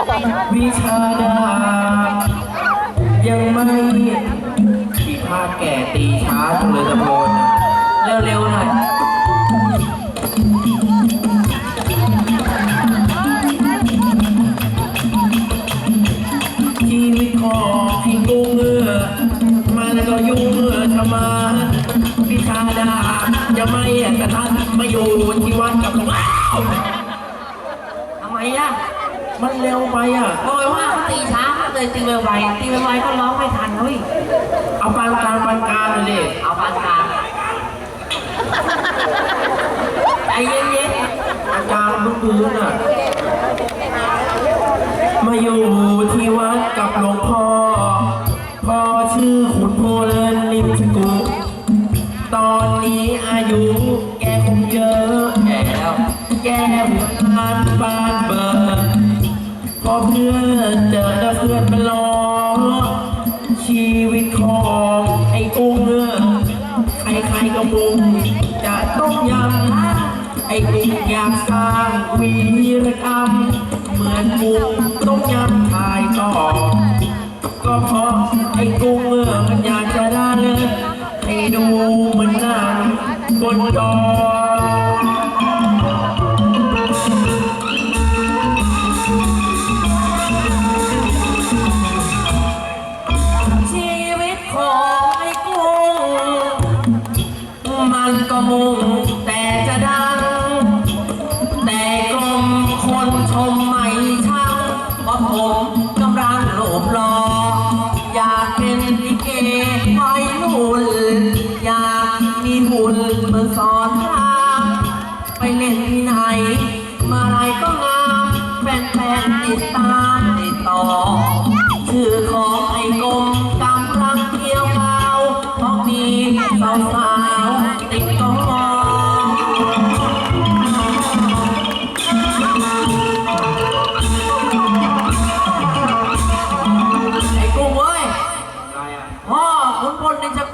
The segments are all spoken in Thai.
วิชาดายังไม่ที่ผ้าแก่ตีช้าทุงเลยตะโพนนะเร็วๆหน่อยชีวิตของที่กูเมือมันก็ยุ่งเมือทำไมาวิชาดายังไม่กระทันมาอยู่ที่วัดกับว้าวทำไมอะ มันเร็วไปอะโอยว่าเขาตีช้าเขาเลยตีไวๆตีไวๆก็ร้องไม่ทันเฮ้ยเอาปานกลางปานกลางเลยดิเอาปานกลางใจเย็นปานกลางพื้นพื้นอะ มาอยู่ ชีวิตของไอ้กุ้งเนื้อใครๆก็มุงจะต้องยำไอ้กุ้งอยากสร้างวีรกรรม เหมือนกุ้งต้องยำทายต่อ ก็เพราะไอ้กุ้งเมื่อมันอยากจะได้ให้ดูเหมือนนังบนจอชี คนเมืองสอนรามไปเล่นที่ไหน มาอะไรก็งามแฟนๆติดตามติดต่อ ชื่อของไอ้กลมกำลังเที่ยวเกาเพราะมีสาวๆติดต่อ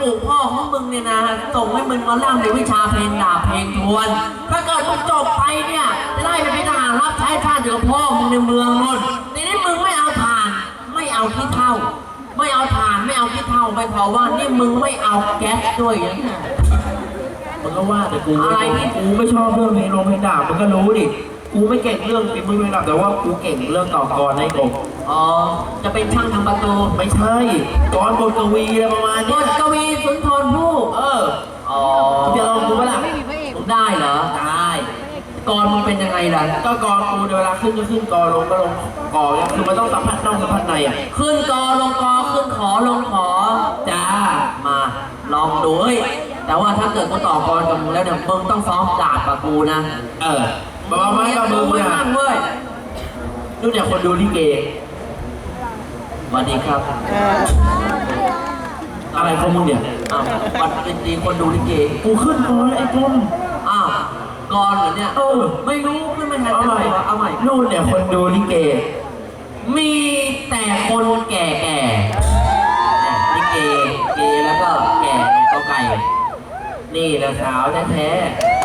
ลในจะกูพ่อของมึงเนี่ยนะส่งให้มึงมาล่ำในวิชาเพลงดาบเพลงทวน ถ้าเกิดมึงจบไปเนี่ยจะได้ไปเป็นทหารรับใช้ชาติอยู่กับพ่อมึงในเมืองนู่นทีนี้มึงไม่เอาถ่าน ไม่เอาขี้เท่า ไม่เอาถ่านไม่เอาขี้เท่าไม่พอว่านี่มึงไม่เอาแก๊สด้วยอย่างเงี้ยมันก็ว่าแต่กูอะไรนี่กูไม่ชอบเรื่องเพลงลงเพลงดาบมันก็รู้ดิกูไม่เก่งเรื่องฝีมือเพลงดาบแต่ว่ากูเก่งเรื่องต่อกรให้กบอ๋อ จะเป็นช่างทำประตูไม่ใช่กรบทกวีอะไรประมาณบเนี้ยทกวีสุนทรภู่ เออ อ๋อ จะลองดูปะล่ะ ผมได้เหรอ ได้ กรมึง เป็นยังไงล่ะ ก็กรกูเวลาขึ้นก็ขึ้นกรลงก็ลงกรเนี่ยคือมันต้องสัมผัสนอกสัมผัสในอะ ขึ้นกอลงกอขึ้นขอลงขอจ้ามาลองดูเฮ้ยแต่ว่าถ้าเกิดกูต่อกรกับมึงแล้วเนี่ยมึงต้องซ้อมดาบกับกูนะเออบอกว่าไม่กับมึงไม่เนี่ยนั่งเว้ยนู่นเนี่ยคนดูลิเกสวัสดีครับ อะไรของมึงเนี่ยอ้าววันเป็นดีคนดูลิเก กูขึ้นกรแล้วไอ้กลม อ้าวกรเหรอเนี่ยเออ ไม่รู้ขึ้นไม่ทันเอาจะใหม่บอกเอาใหม่ นู่นเนี่ยคนดูลิเก มีแต่คนแก่แก่ๆลิเกเกแล้วก็แก่ก็ไก่ นี่นะสาวแท้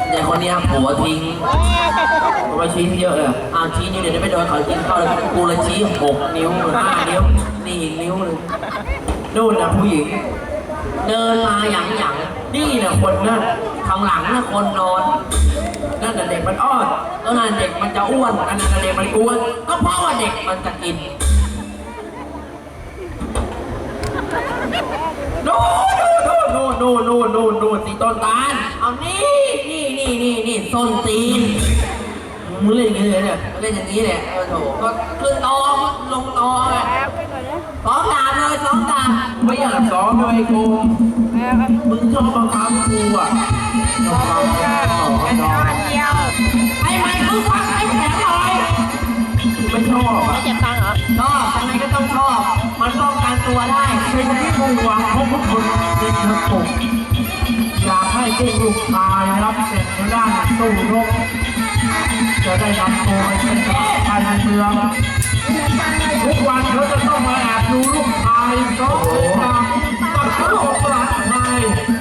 แต่คนเนี้ยผัวทิ้งๆผมมาชี้เยอะเลยอ้าวชี้นิ้วเดี๋ยวจะไปโดนเขาทิ้งเข้าเลยกูเลยชี้หกนิ้วห้านิ้ว นี่อีกนิ้วหนึงนู่นนะผู้หญิง เดินมาหยังหยัง นี่นะคนนั่นข้างหลังนะคนนอน นั่นน่ะเด็กมันอ้อนแล้วนั่นเด็กมันจะอ้วนอันนั้นเด็กมันกวน ก็เพราะว่าเด็กมันจะกินโน่นโน่โน่โน่โน่โน่นสีต้นตาลเอานี่นี่นี่นี่นี่ส้นตีนมึงเล่นอย่างนี้เลยเนี่ยเล่นอย่างนี้แหละเออโถก็ขึ้นตอลง ไม่อยากซ้อมด้วยไอ้กูมึงชอบบังคับกูอะชอบบังคับชอบชอบไอ้ไม่คือฟังไอ้แผลหน่อยไม่ชอบอะชอบยังไงก็ต้องชอบ มันป้องกันตัวได้เป็นที่มุ่งหวังของพวกคนเป็นระบบอยากให้พวกลูกชายรับเสร็จในด้านตู้รบจะได้นำตัวไปเป็นกษัตริย์ภายในเมืองทุกวันเขาจะต้องมาแอบดูลูกชายซ้อม Hallelujah.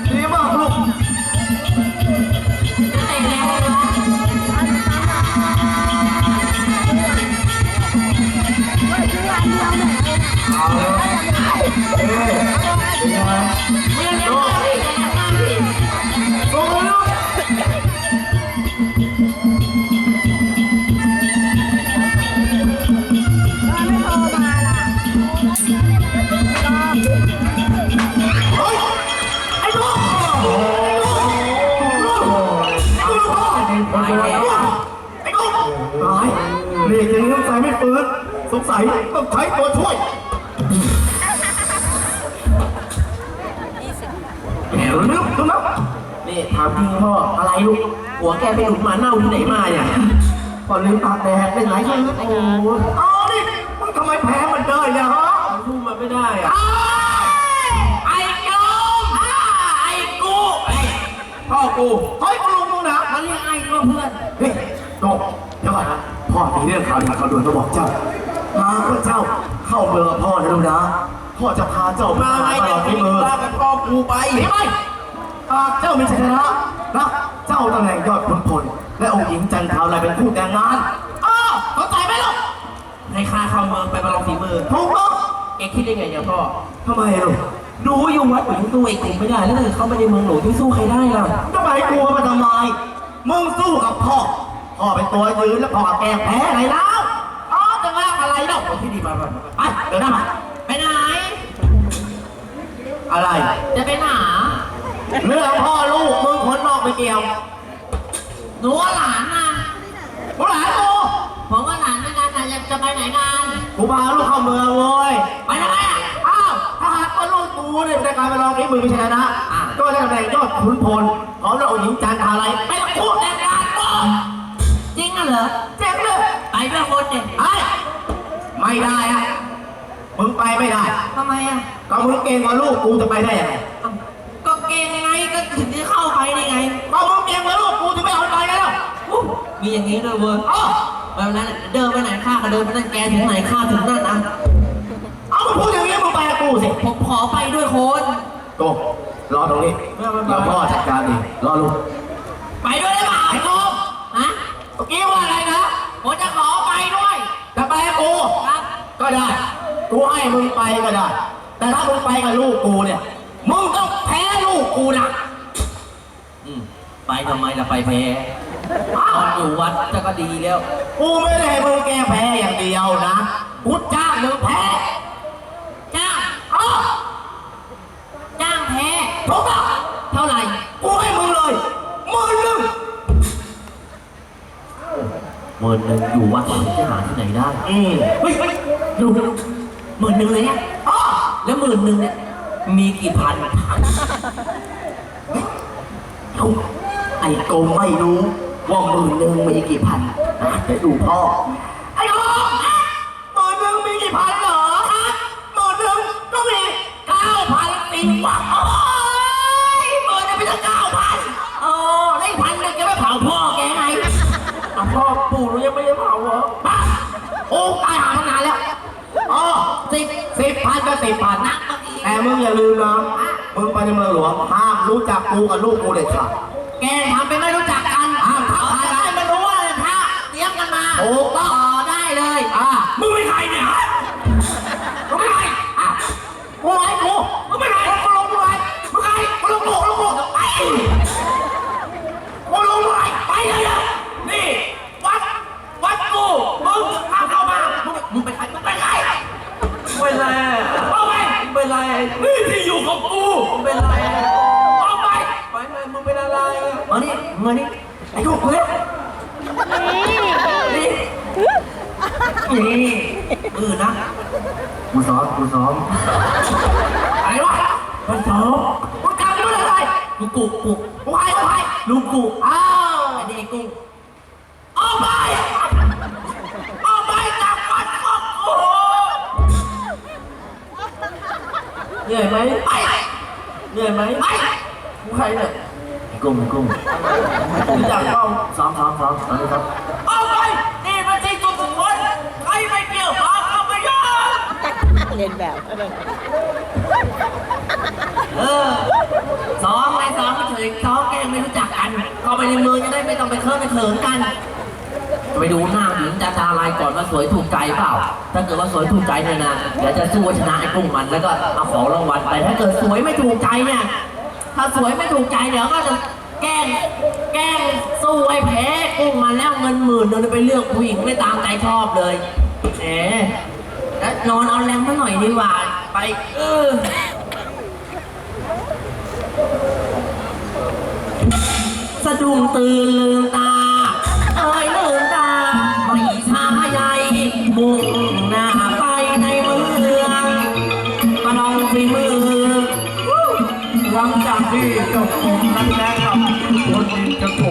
สงสัยต้องใช้ตัวช่วยแหมรู้มั้ยรู้มั้ยนี่ถามจริงพ่ออะไรลูกหัวแกไปหลุดหมาเน่าที่ไหนมาเนี่ยก่อนลืมปากแดงเป็นไรกันโอ้โหเอาดิมึงทำไมแพ้มันได้เนี่ยฮะสู้มันไม่ได้อะไอ้โยมไอ้กูไอ้พ่อกูเฮ้ยคุณลุงมึงนะมาเรียกไอ้ก็เพื่อนเฮ้ยโตเดี๋ยวก่อนนะพ่อมีเรื่องข่าวดีข่าวด่วนมาบอกเจ้า พาพระเจ้าเข้าเมืองกับพ่อนะลูกนะ พ่อจะพาเจ้ามามาไงตลจะอดมีที่มือมากับพ่อกูไปหนีไปหากเจ้ามีชัยชนะนะเจ้าตำแหน่งยอดขุนพลและองค์หญิงจันทราลัยเป็นคู่แต่งงานอ้าวเข้าใจไหมล่ะให้ข้าเข้าเมืองไปประลองฝีมือถูกต้องเอ็งคิดได้ไงเนี่ยพ่อทำไมลูกดูอยู่วัดหนูสู้ไอ้กลุ่มไม่ได้แล้วถ้าเกิดเขาไม่ในเมืองหนูที่สู้ใครได้ล่ะทำไมกลัวมาทำไมมึงสู้กับพ่อพ่อเป็นตัวยืนแล้วพ่อแกล้งแพ้ไงแล้วอ๋อจะว่า อะไรเนาะที่ดีมาแบบไปเดินหน้ามาไปไหน อะไร จะไปหาเรื่องพ่อลูกมึงคนนอกไม่เกี่ยว หนูว่าหลานนะกูหลานกูผมว่าหลานไม่งานแต่จะไปไหนกันกูพาลูกเข้าเมืองเว้ยไปทำไมอะอ้าวถ้าหากว่าลูกกูเนี่ยในการไปลองฝีมือพิชยนะก็ได้ตำแหน่งยอดขุนพลของเราหญิงจันทราลัยไปกับพูดแต่งงานก่อนจริงน่ะเหรอเจ๋งเลยไปด้วยคนเนี่ย ไอ้ไม่ได้อะมึงไปไม่ได้ ทำไมอะก็มึงเก่งกว่าลูกกูจะไปได้ยังไงก็เก่งไงก็ถึงจะเข้าไปได้ไงก็มึงเก่งกว่าลูกกูจะไม่เอาไปไงล่ะอุ๊ยมีอย่างนี้ด้วยเว้ยอ๋อแบบนั้นเดินไปไหนข้าก็เดินไปนั่นแกถึงไหนข้าถึงนั่นนะเอามึงพูดอย่างนี้มึงไปกับกูสิผมขอไปด้วยคนโตรอตรงนี้แล้วพ่อจัดการเองรอลูก ไปด้วยได้เปล่าไอ้โกฮะ เมื่อกี้ว่าอะไรนะ ผมจะขอไปด้วย จะไปกับกู ครับ ก็ได้ กูให้มึงไปก็ได้ แต่ถ้ามึงไปกับลูกกูเนี่ย มึงต้องแพ้ลูกกูนะอืมไปทำไมล่ะไปแพ้ตอนอยู่วัดจะก็ดีแล้ว กูไม่ได้ให้มึงแก้แพ้อย่างเดียวนะกูจ้างมึงแพ้จ้างอ้อจ้างแพ้ถูกต้องเท่าไหร่ กูให้มึงเลยหมื่นหนึ่งหมื่นหนึ่งอยู่วัดจะหาที่ไหนได้ อืมเฮ้ยเฮ้ยดู หมื่นหนึ่งเลยเนี่ยอ๋อแล้วหมื่นหนึ่งเนี่ย มีกี่พันเอาไอ้โกงไม่รู้ว่าหมื่นหนึ่งมีกี่พันนะเดี๋ยวดูพ่อ ไอ้โกงหมื่นหนึ่งมีกี่พันเหรอฮะหมื่นหนึ่งต้องมีเก้าพันสิบบา สิบสิบพันก็สิบพันนักเมื่อกี้แต่มึงอย่าลืมนะมึงไปในเมืองหลวงห้ามรู้จักกูกับลูกกูเด็ดขาดแกทำเป็นไม่รู้จักกันอ้าวทักเอาทายได้มันรู้ว่าถ้าเตรียมกันมาถูกต้อง นี่มือนะกูซ้อมกูซ้อมอะไรวะมันซ้อมมึงกำมึงอะไรกูกุกกุกกูให้กูให้ลูกกุกอ้าวไอ้เด็กกุ้งเอาไปเอาไปจากวัดของกูเหนื่อยไหมไปเหนื่อยไหมไปกูใครเนี่ยกุ้งกุ้งรู้จักเปล่าซ้อมซ้อมซ้อมซ้อมครับ เรียนแบบเออซ้อมไงซ้อมเฉยซ้อมแกล้งไม่รู้จักกันเข้าไปในเมืองจะได้ไม่ต้องไปเคลิ้มไปเขินกัน ไปดูหน้าหญิงดาราลายก่อนว่าสวยถูกใจเปล่า ถ้าเกิดว่าสวยถูกใจเนี่ยนะเดี๋ยวจะสู้ชนะไอ้กุ้งมันแล้วก็เอาของรางวัลไปถ้าเกิดสวยไม่ถูกใจเนี่ยถ้าสวยไม่ถูกใจเดี๋ยวก็จะแกล้งแกล้งสู้ไอ้แพ้กุ้งมันแล้วเงินหมื่นเดินไปเลือกผู้หญิงไม่ตามใจชอบเลยแหม นอนเอาแรงมาหน่อยดีกว่า ไปเออสะดุ้งตื่นเลย